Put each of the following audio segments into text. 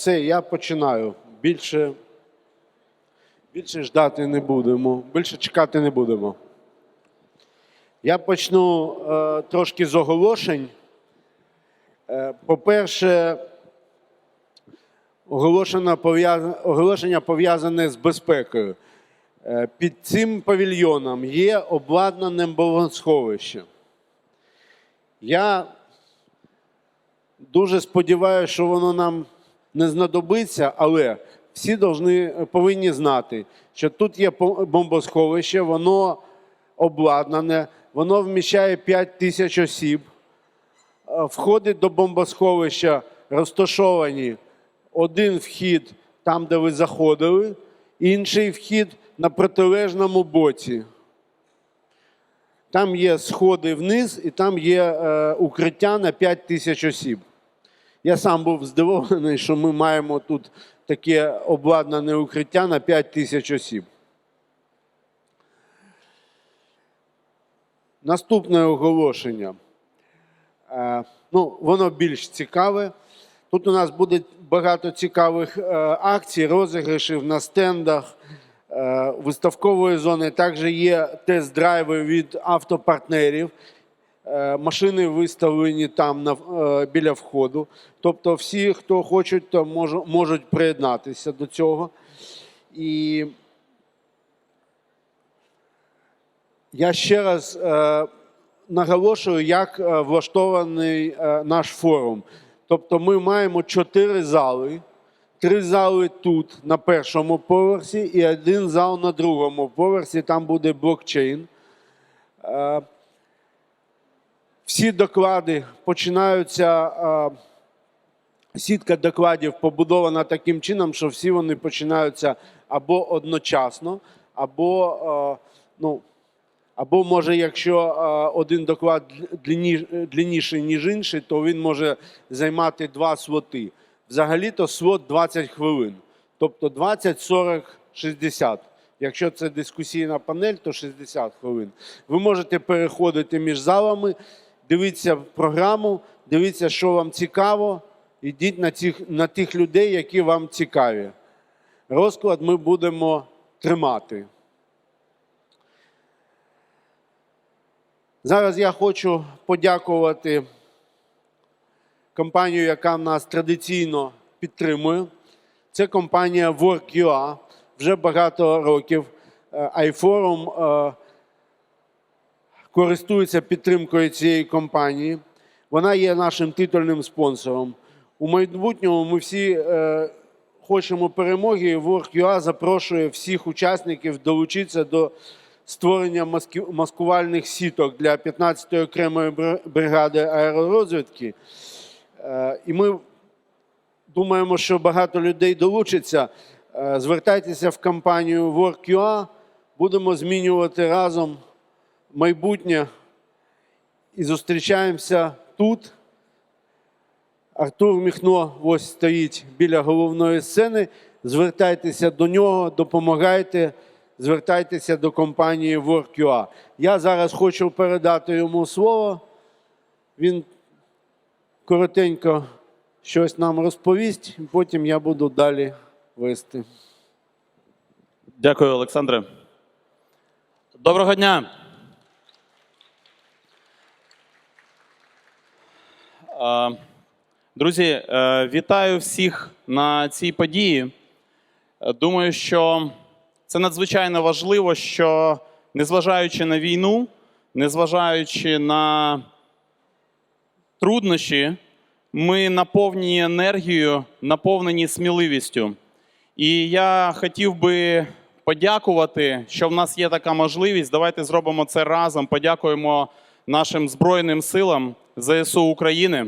Все, я починаю. Більше, більше ждати не будемо, більше чекати не будемо. Я почну е, трошки з оголошень. Е, по-перше, оголошення пов'язане з безпекою. Е, під цим павільйоном є обладнане бомбосховище. Я дуже сподіваюся, що воно нам не знадобиться, але всі должны, повинні знати, що тут є бомбосховище, воно обладнане, воно вміщає 5 тисяч осіб. Е, Входи до бомбосховища розташовані один вхід там, де ви заходили, інший вхід на протилежному боці. Там є сходи вниз і там є е, укриття на 5 тисяч осіб. Я сам був здивований, що ми маємо тут таке обладнане укриття на 5 тисяч осіб. Наступне оголошення. Е, ну, воно більш цікаве. Тут у нас буде багато цікавих е, акцій, розіграшів на стендах е, виставкової зони. Також є тест-драйви від автопартнерів. Е, Машини виставлені там на, е, біля входу. Тобто, всі, хто хочуть, то можу- можуть приєднатися до цього. І я ще раз е, наголошую, як влаштований наш форум. Тобто, ми маємо чотири зали. Три зали тут на першому поверсі і один зал на другому поверсі. Там буде блокчейн. Всі доклади починаються. Сітка докладів побудована таким чином, що всі вони починаються або одночасно, або, ну, або може, якщо один доклад длинніший, ніж інший, то він може займати два слоти. Взагалі-то слот 20 хвилин. Тобто 20, 40, 60. Якщо це дискусійна панель, то 60 хвилин. Ви можете переходити між залами, дивіться програму, дивіться, що вам цікаво. Ідіть на тих, на тих людей, які вам цікаві. Розклад ми будемо тримати. Зараз я хочу подякувати компанію, яка нас традиційно підтримує. Це компанія Work.ua. Вже багато років е, iForum користується підтримкою цієї компанії. Вона є нашим титульним спонсором. У майбутньому ми всі е, хочемо перемоги. Work.ua запрошує всіх учасників долучитися до створення маскувальних сіток для 15-ї окремої бригади аеророзвідки. Е, І ми думаємо, що багато людей долучиться. Е, Звертайтеся в компанію Work.ua. Будемо змінювати разом майбутнє і зустрічаємося тут. Артур Міхно ось стоїть біля головної сцени. Звертайтеся до нього, допомагайте, звертайтеся до компанії Work.ua. Я зараз хочу передати йому слово. Він коротенько щось нам розповість, потім я буду далі вести. Дякую, Олександре. Доброго дня. Друзі, е, вітаю всіх на цій події. Думаю, що це надзвичайно важливо, що незважаючи на війну, незважаючи на труднощі, ми наповнені енергією, наповнені сміливістю. І я хотів би подякувати, що в нас є така можливість. Давайте зробимо це разом. Подякуємо нашим Збройним силам ЗСУ України.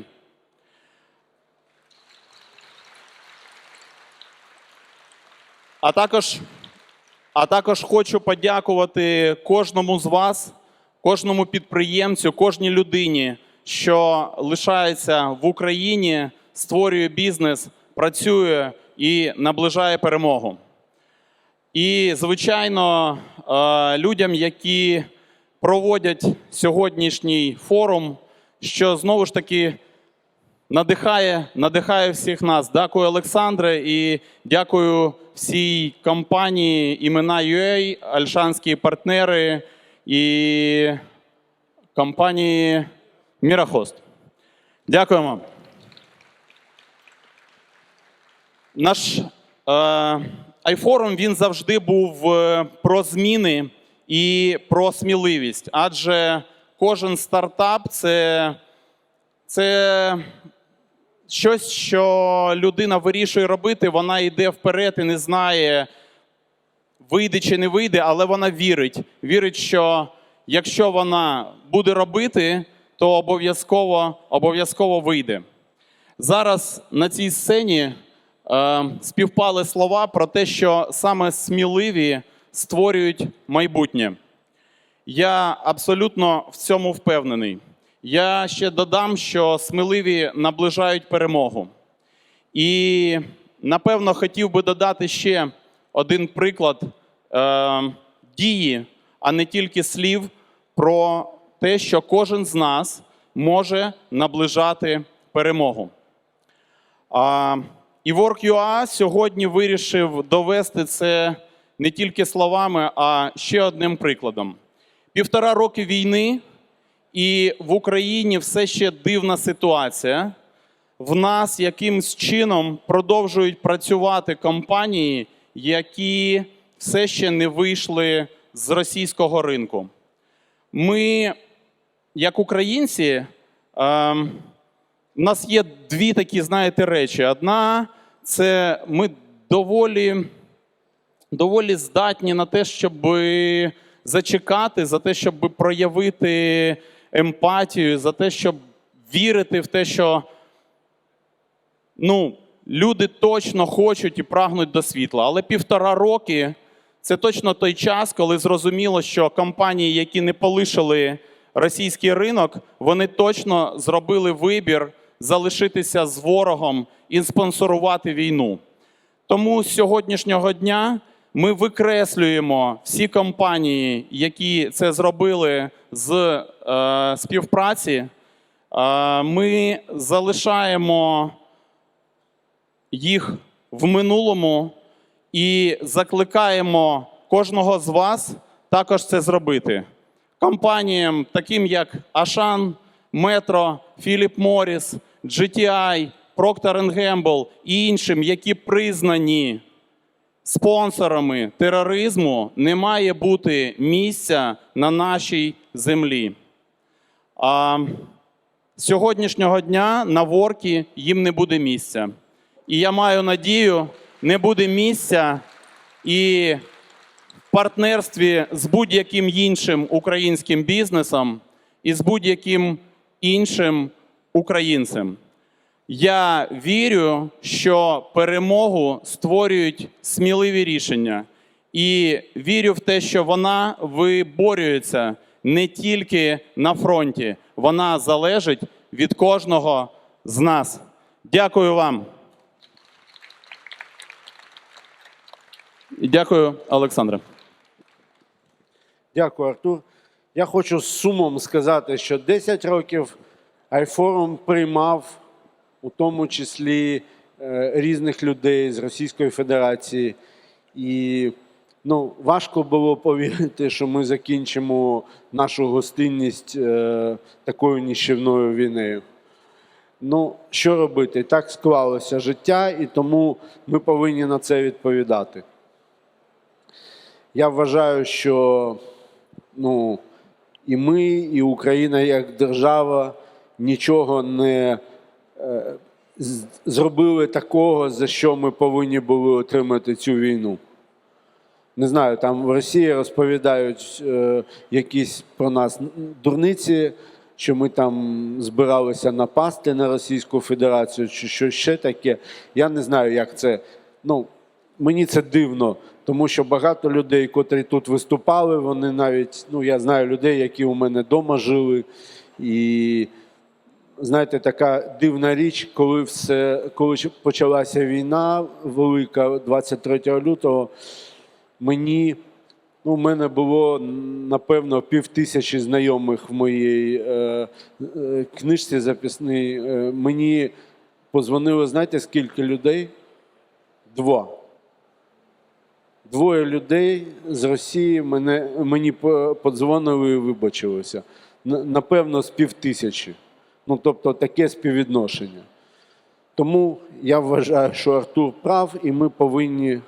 А також, а також хочу подякувати кожному з вас, кожному підприємцю, кожній людині, що лишається в Україні, створює бізнес, працює і наближає перемогу. І, звичайно, е, людям, які проводять сьогоднішній форум, що знову ж таки надихає, надихає всіх нас. Дякую, Олександре, і дякую всій компанії імена UA, альшанські партнери і компанії Мірахост. Дякуємо. Наш е, айфорум він завжди був е, про зміни і про сміливість, адже кожен стартап це, це щось, що людина вирішує робити, вона йде вперед і не знає, вийде чи не вийде, але вона вірить. Вірить, що якщо вона буде робити, то обов'язково, обов'язково вийде. Зараз на цій сцені е, співпали слова про те, що саме сміливі створюють майбутнє. Я абсолютно в цьому впевнений. Я ще додам, що сміливі наближають перемогу. І напевно хотів би додати ще один приклад е, дії, а не тільки слів, про те, що кожен з нас може наближати перемогу. А, і Work.ua сьогодні вирішив довести це не тільки словами, а ще одним прикладом. Півтора роки війни, і в Україні все ще дивна ситуація. В нас якимсь чином продовжують працювати компанії, які все ще не вийшли з російського ринку. Ми, як українці, ем, у нас є дві такі, знаєте, речі. Одна це ми доволі, доволі здатні на те, щоб зачекати, за те, щоб проявити емпатію, за те, щоб вірити в те, що ну, люди точно хочуть і прагнуть до світла. Але півтора роки це точно той час, коли зрозуміло, що компанії, які не полишили російський ринок, вони точно зробили вибір залишитися з ворогом і спонсорувати війну. Тому з сьогоднішнього дня ми викреслюємо всі компанії, які це зробили з е, співпраці. Е, ми залишаємо їх в минулому і закликаємо кожного з вас також це зробити. Компаніям, таким як Ашан, Метро, Філіп Моріс, GTI, Procter Gamble і іншим, які признані спонсорами тероризму, не має бути місця на нашій землі. А з сьогоднішнього дня на воркі їм не буде місця. І я маю надію, не буде місця і в партнерстві з будь-яким іншим українським бізнесом і з будь-яким іншим українцем. Я вірю, що перемогу створюють сміливі рішення, і вірю в те, що вона виборюється не тільки на фронті, вона залежить від кожного з нас. Дякую вам. Дякую, Олександре. Дякую, Артур. Я хочу з сумом сказати, що 10 років iForum приймав у тому числі е, різних людей з Російської Федерації. І ну, важко було повірити, що ми закінчимо нашу гостинність е, такою ніщівною війною. Ну, що робити? Так склалося життя, і тому ми повинні на це відповідати. Я вважаю, що ну, і ми, і Україна як держава нічого не зробили такого, за що ми повинні були отримати цю війну. Не знаю, там в Росії розповідають е, якісь про нас дурниці, що ми там збиралися напасти на Російську Федерацію, чи що ще таке. Я не знаю, як це. Ну, мені це дивно, тому що багато людей, котрі тут виступали, вони навіть, ну я знаю людей, які у мене вдома жили. І знаєте, така дивна річ, коли все, коли почалася війна велика 23 лютого, мені Ну, у мене було напевно пів тисячі знайомих в моїй е, е, книжці записній. Е, мені позвонило, знаєте, скільки людей? Два. Двоє людей з Росії мене, мені подзвонили і вибачилися. Напевно, з пів тисячі. Ну, тобто таке співвідношення. Тому я вважаю, що Артур прав, і ми повинні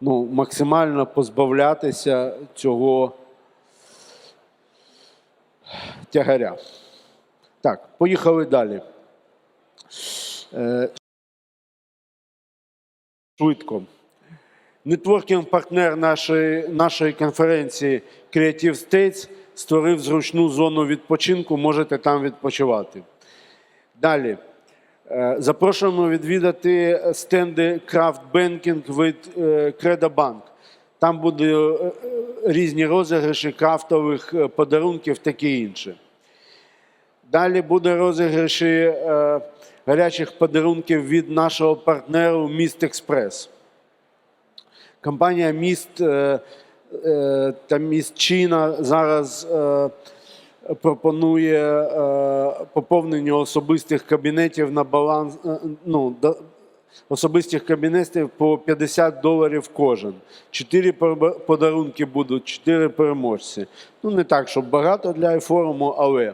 ну, максимально позбавлятися цього тягаря. Так, поїхали далі. Е, Швидко. Нетворкінг-партнер нашої, нашої конференції Creative States створив зручну зону відпочинку, можете там відпочивати. Далі. Е, Запрошуємо відвідати стенди Banking від Bank. Там буде е, е, різні розіграші крафтових подарунків, таке інше. Далі буде розіграші гарячих подарунків від нашого партнеру Міст Експрес. Компанія Міст е, е, та Міст зараз е, пропонує е, поповнення особистих кабінетів на баланс. Ну, особистих кабінетів по 50 доларів кожен. Чотири подарунки будуть, чотири переможці. Ну, не так, щоб багато для айфоруму, але.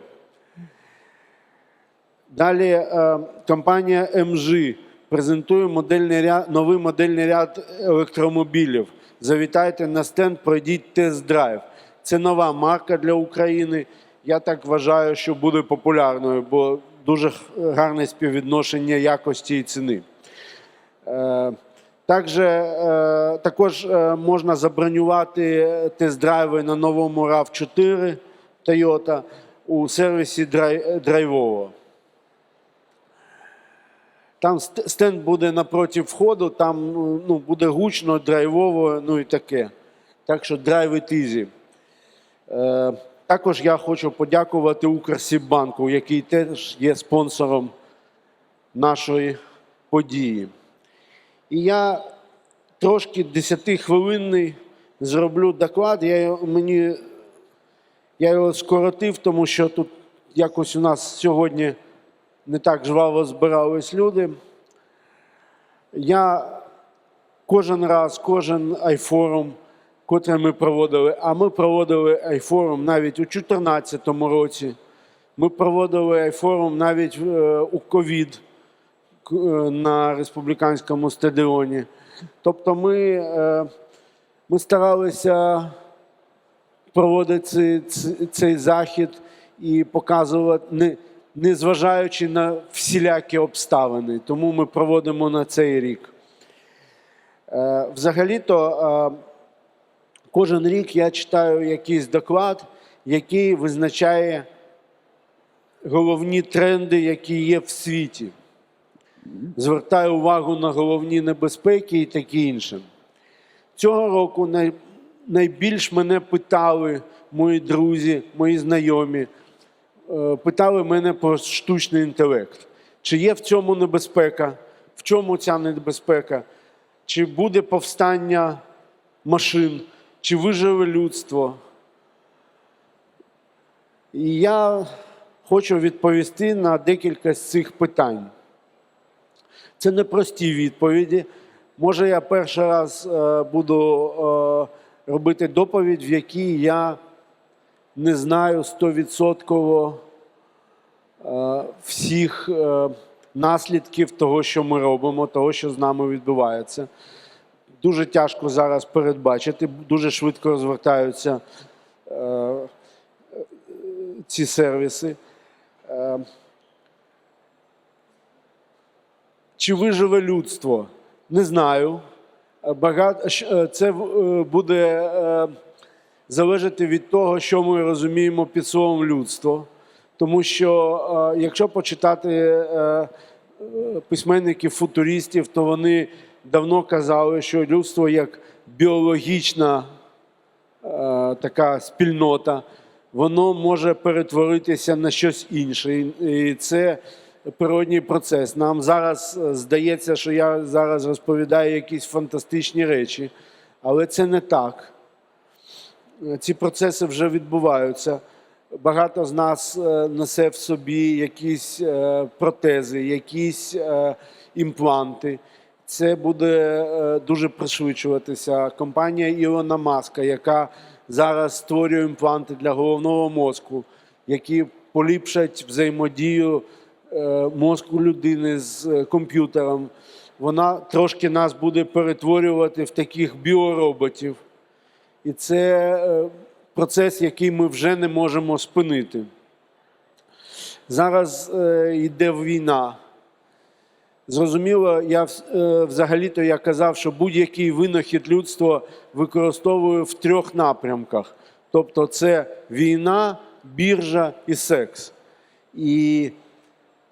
Далі компанія MG презентує модельний ряд, новий модельний ряд електромобілів. Завітайте на стенд, пройдіть тест-драйв. Це нова марка для України. Я так вважаю, що буде популярною, бо дуже гарне співвідношення якості і ціни. Е, Також, е, також е, можна забронювати тест-драйви на новому RAV4 Toyota у сервісі драй- драйвово. Там стенд буде напроти входу, там ну, буде гучно, драйвово, ну і таке. Так що драйв easy. Е, також я хочу подякувати Укрсіббанку, який теж є спонсором нашої події. І я трошки 10-хвилинний зроблю доклад. Я, мені, я його скоротив, тому що тут якось у нас сьогодні не так жваво збирались люди. Я кожен раз, кожен айфорум, котрий ми проводили, а ми проводили айфорум навіть у 2014 році. Ми проводили айфорум навіть е, у ковід е, на республіканському стадіоні. Тобто ми, е, ми старалися проводити цей, захід і показувати, не зважаючи на всілякі обставини. Тому ми проводимо на цей рік. Е, Взагалі-то е, кожен рік я читаю якийсь доклад, який визначає головні тренди, які є в світі. Звертаю увагу на головні небезпеки і таке інше. Цього року найбільш мене питали мої друзі, мої знайомі, питали мене про штучний інтелект. Чи є в цьому небезпека? В чому ця небезпека? Чи буде повстання машин, чи виживе людство? І я хочу відповісти на декілька з цих питань. Це непрості відповіді. Може, я перший раз е, буду е, робити доповідь, в якій я не знаю стовідсотково е, всіх е, наслідків того, що ми робимо, того, що з нами відбувається. Дуже тяжко зараз передбачити, дуже швидко розвертаються е, ці сервіси. Чи виживе людство? Не знаю. Багато, це буде залежати від того, що ми розуміємо під словом людство. Тому що е, якщо почитати е, е, письменників футуристів, то вони давно казали, що людство як біологічна така спільнота, воно може перетворитися на щось інше. І- це природній процес. Нам зараз здається, що я зараз розповідаю якісь фантастичні речі, але це не так. Е, Ці процеси вже відбуваються. Багато з нас е, несе в собі якісь е, протези, якісь імпланти. Це буде дуже пришвидшуватися. Компанія Ілона Маска, яка зараз створює імпланти для головного мозку, які поліпшать взаємодію мозку людини з комп'ютером. Вона трошки нас буде перетворювати в таких біороботів. І це е, процес, який ми вже не можемо спинити. Зараз е, йде війна. Зрозуміло, я е, взагалі-то я казав, що будь-який винахід людство використовує в трьох напрямках: тобто, це війна, біржа і секс. І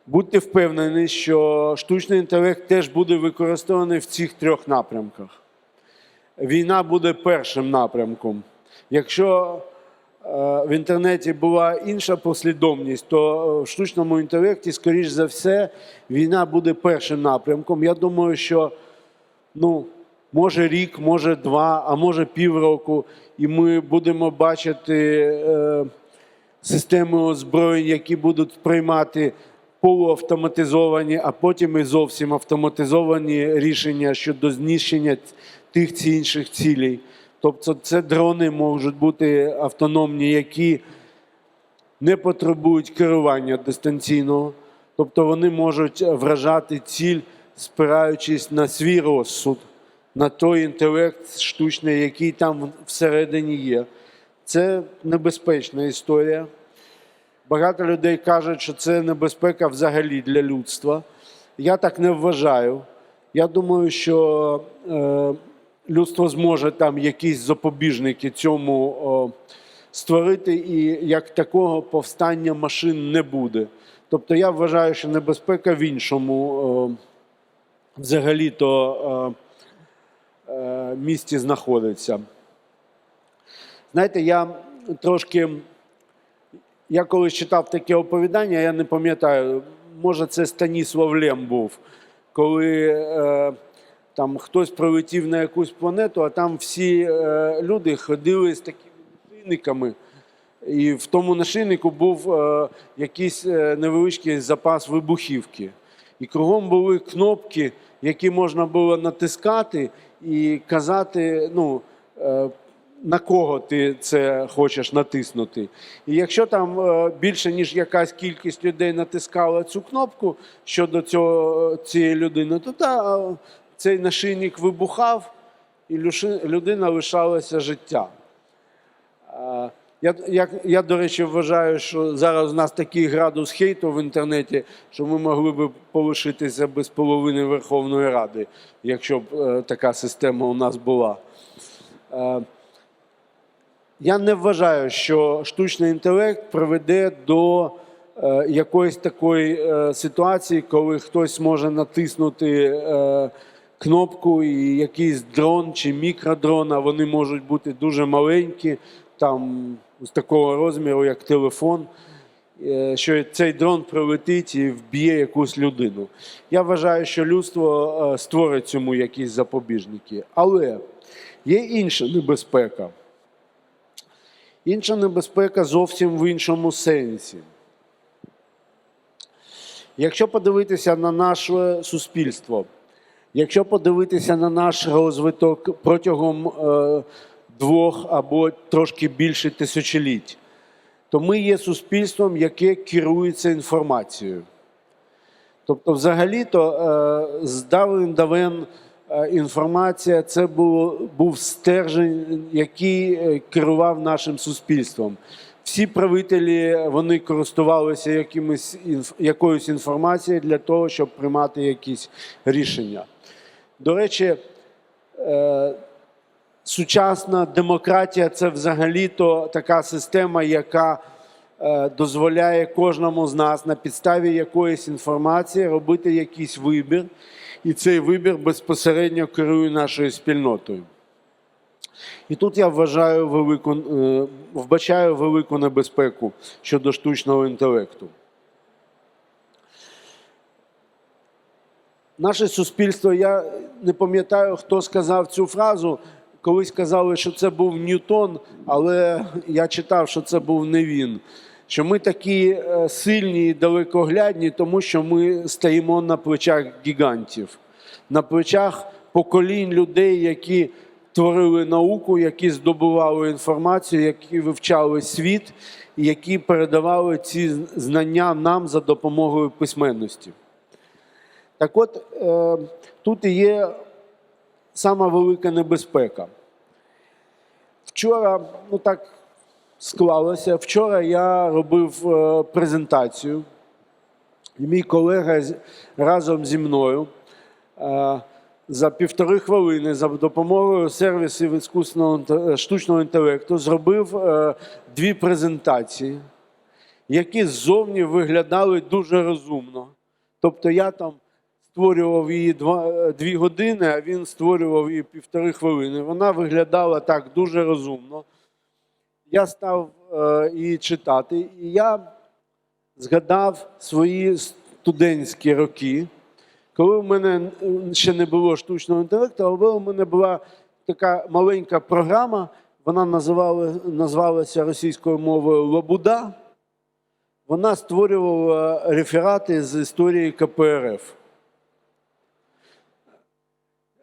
будьте впевнені, що штучний інтелект теж буде використаний в цих трьох напрямках. Війна буде першим напрямком. Якщо е, в інтернеті була інша послідовність, то е, в штучному інтелекті, скоріш за все, війна буде першим напрямком. Я думаю, що ну, може рік, може два, а може півроку, і ми будемо бачити е, системи озброєнь, які будуть приймати полуавтоматизовані, а потім і зовсім автоматизовані рішення щодо знищення тих чи інших цілей. Тобто це дрони можуть бути автономні, які не потребують керування дистанційного, тобто вони можуть вражати ціль, спираючись на свій розсуд, на той інтелект штучний, який там всередині є. Це небезпечна історія. Багато людей кажуть, що це небезпека взагалі для людства. Я так не вважаю. Я думаю, що е, людство зможе там якісь запобіжники цьому о, створити, і як такого повстання машин не буде. Тобто я вважаю, що небезпека в іншому взагалі-то е, місці знаходиться. Знаєте, я трошки. Я колись читав таке оповідання, я не пам'ятаю, може, це Станіслав Лем був, коли е, там хтось прилетів на якусь планету, а там всі е, люди ходили з такими нашийниками, і в тому нашийнику був е, якийсь е, невеличкий запас вибухівки. І кругом були кнопки, які можна було натискати і казати, ну, е, на кого ти це хочеш натиснути. І якщо там е, більше, ніж якась кількість людей натискала цю кнопку щодо цього, цієї людини, то та, цей нашийник вибухав, і людина лишалася життя. Я, я, я, до речі, вважаю, що зараз у нас такий градус хейту в інтернеті, що ми могли б полишитися без половини Верховної Ради, якщо б е, така система у нас була. Е, я не вважаю, що штучний інтелект приведе до е, якоїсь такої е, ситуації, коли хтось може натиснути е, кнопку і якийсь дрон чи мікродрон, а вони можуть бути дуже маленькі, там з такого розміру, як телефон. е, Що цей дрон прилетить і вб'є якусь людину. Я вважаю, що людство е, створить цьому якісь запобіжники. Але є інша небезпека. Інша небезпека зовсім в іншому сенсі. Якщо подивитися на наше суспільство, якщо подивитися на наш розвиток протягом е, двох або трошки більше тисячоліть, то ми є суспільством, яке керується інформацією. Тобто, взагалі-то е, з давен е, інформація це було, був стержень, який е, керував нашим суспільством. Всі правителі вони користувалися якимось, якоюсь інформацією для того, щоб приймати якісь рішення. До речі, е, сучасна демократія це взагалі-то така система, яка е, дозволяє кожному з нас на підставі якоїсь інформації робити якийсь вибір, і цей вибір безпосередньо керує нашою спільнотою. І тут я вважаю велику, е, вбачаю велику небезпеку щодо штучного інтелекту. Наше суспільство, я не пам'ятаю, хто сказав цю фразу. колись казали, що це був Ньютон, але я читав, що це був не він. Що ми такі е, сильні і далекоглядні, тому що ми стоїмо на плечах гігантів, на плечах поколінь людей, які творили науку, які здобували інформацію, які вивчали світ, які передавали ці знання нам за допомогою письменності. Так от, е, тут є сама велика небезпека. Вчора, ну так склалося, вчора я робив е, презентацію, і мій колега разом зі мною е, за півтори хвилини за допомогою сервісів штучного інтелекту зробив дві презентації, які ззовні виглядали дуже розумно. Тобто я там створював її два, е, дві години, а він створював її півтори хвилини. Вона виглядала так дуже розумно. Я став е, її читати, і я згадав свої студентські роки, коли в мене ще не було штучного інтелекту, але в мене була така маленька програма, вона називала, назвалася російською мовою Лобуда. Вона створювала реферати з історії КПРФ.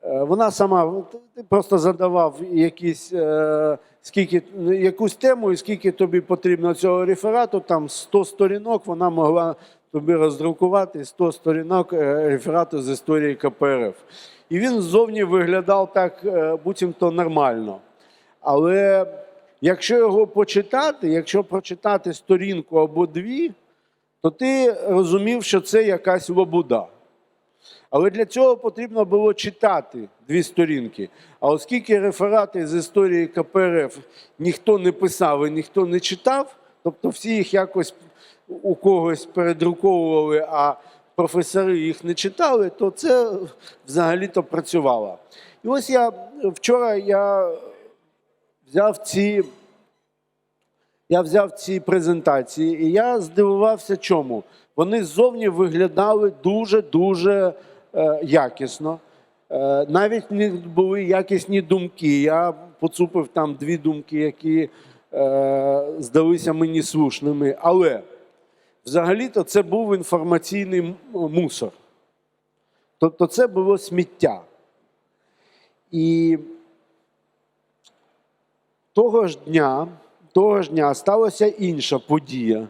Е, Вона сама ти просто задавав якісь, е, скільки, якусь тему, і скільки тобі потрібно цього реферату, там 100 сторінок вона могла тобі роздрукувати 100 сторінок е, реферату з історії КПРФ. І він ззовні виглядав так, буцімто нормально. Але якщо його почитати, якщо прочитати сторінку або дві, то ти розумів, що це якась лобуда. Але для цього потрібно було читати дві сторінки. А оскільки реферати з історії КПРФ ніхто не писав і ніхто не читав, тобто всі їх якось у когось передруковували, а професори їх не читали, то це взагалі-то працювало. І ось я вчора я взяв ці. Я взяв ці презентації, і я здивувався, чому. Вони ззовні виглядали дуже-дуже е, якісно. Е, навіть не були якісні думки. Я поцупив там дві думки, які е, здалися мені слушними. Але взагалі-то це був інформаційний мусор. Тобто це було сміття. І того ж дня, того ж дня сталася інша подія.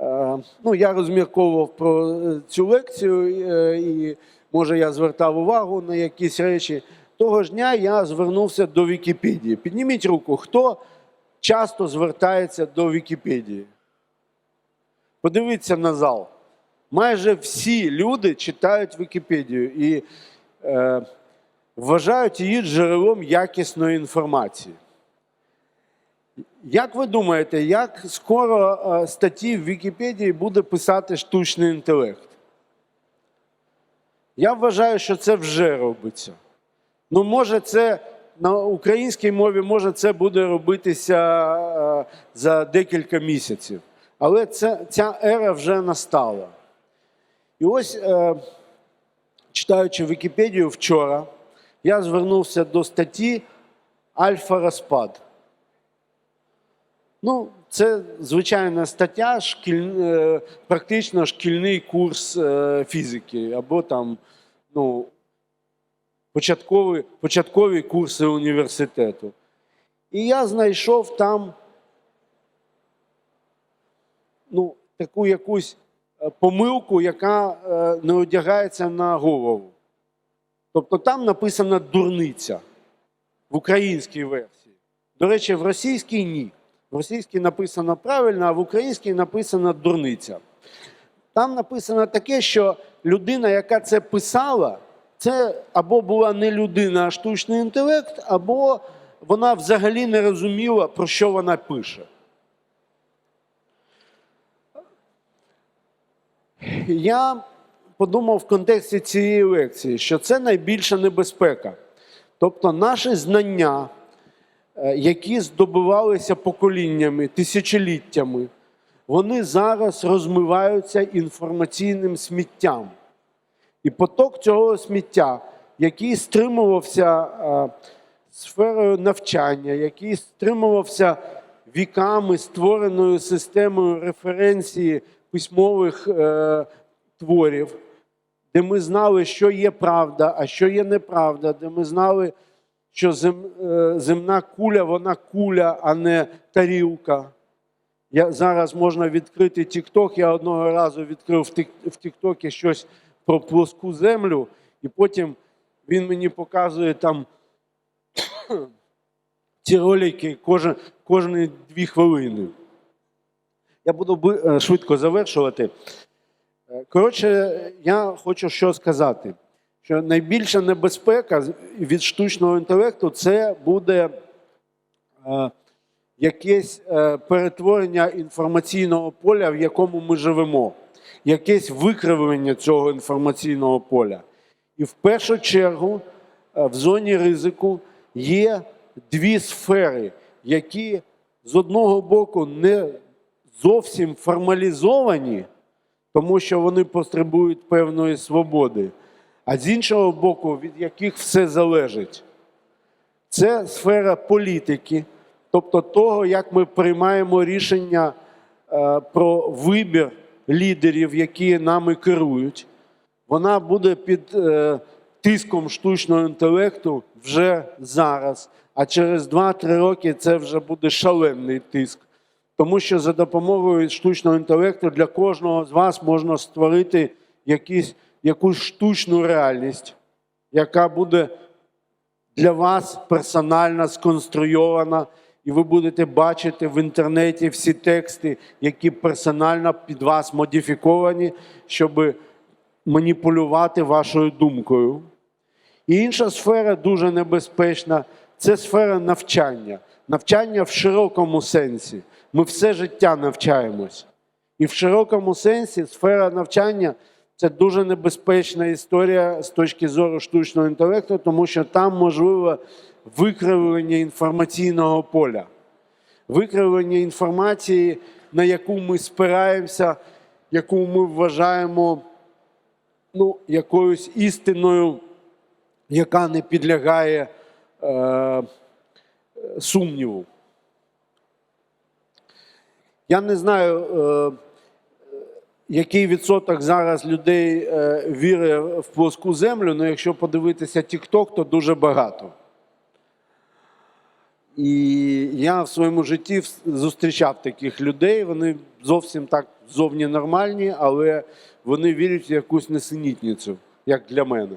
Е, Ну, я розмірковував про е, цю лекцію, е, і може я звертав увагу на якісь речі. Того ж дня я звернувся до Вікіпедії. Підніміть руку, хто часто звертається до Вікіпедії. Подивіться на зал. Майже всі люди читають Вікіпедію і е, вважають її джерелом якісної інформації. Як ви думаєте, як скоро е, статті в Вікіпедії буде писати штучний інтелект? Я вважаю, що це вже робиться. Ну, може, це на українській мові, може, це буде робитися е, за декілька місяців. Але це, ця ера вже настала. І ось, е, читаючи Вікіпедію вчора, я звернувся до статті Альфа-Розпад. Ну, це звичайна стаття, шкіль, е, практично шкільний курс е, фізики, або там ну, початкові, початкові курси університету. І я знайшов там ну, таку якусь е, помилку, яка не одягається на голову. Тобто там написана дурниця в українській версії. До речі, в російській ні. В російській написано правильно, а в українській написано дурниця. Там написано таке, що людина, яка це писала, це або була не людина, а штучний інтелект, або вона взагалі не розуміла, про що вона пише. Я подумав в контексті цієї лекції, що це найбільша небезпека. Тобто, наші знання, які здобувалися поколіннями, тисячоліттями, вони зараз розмиваються інформаційним сміттям. І поток цього сміття, який стримувався е, сферою навчання, який стримувався віками створеною системою референції письмових е, творів, де ми знали, що є правда, а що є неправда, де ми знали, що зем, е, земна куля, вона куля, а не тарілка. Я, зараз можна відкрити TikTok. Я одного разу відкрив в Тік- в TikTok щось про плоску землю, і потім він мені показує там ці ролики кожен, кожні дві хвилини. Я буду е, швидко завершувати. Е, Коротше, я хочу що сказати, що найбільша небезпека від штучного інтелекту це буде е, якесь е, перетворення інформаційного поля, в якому ми живемо, якесь викривлення цього інформаційного поля. І в першу чергу е, в зоні ризику є дві сфери, які з одного боку не зовсім формалізовані, тому що вони потребують певної свободи, а з іншого боку, від яких все залежить. Це сфера політики, тобто того, як ми приймаємо рішення е, про вибір лідерів, які нами керують. Вона буде під е, тиском штучного інтелекту вже зараз. А через 2-3 роки це вже буде шалений тиск. Тому що за допомогою штучного інтелекту для кожного з вас можна створити якісь, якусь штучну реальність, яка буде для вас персонально сконструйована, і ви будете бачити в інтернеті всі тексти, які персонально під вас модифіковані, щоб маніпулювати вашою думкою. І інша сфера дуже небезпечна це сфера навчання. Навчання в широкому сенсі. Ми все життя навчаємось. І в широкому сенсі сфера навчання це дуже небезпечна історія з точки зору штучного інтелекту, тому що там можливо викривлення інформаційного поля, викривлення інформації, на яку ми спираємося, яку ми вважаємо ну, якоюсь істиною, яка не підлягає е, сумніву. Я не знаю, е, який відсоток зараз людей е, вірить в плоску землю, але якщо подивитися TikTok, то дуже багато. І я в своєму житті зустрічав таких людей. Вони зовсім так зовні нормальні, але вони вірять в якусь несенітницю, як для мене.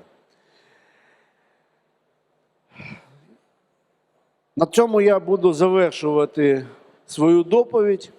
На цьому я буду завершувати свою доповідь.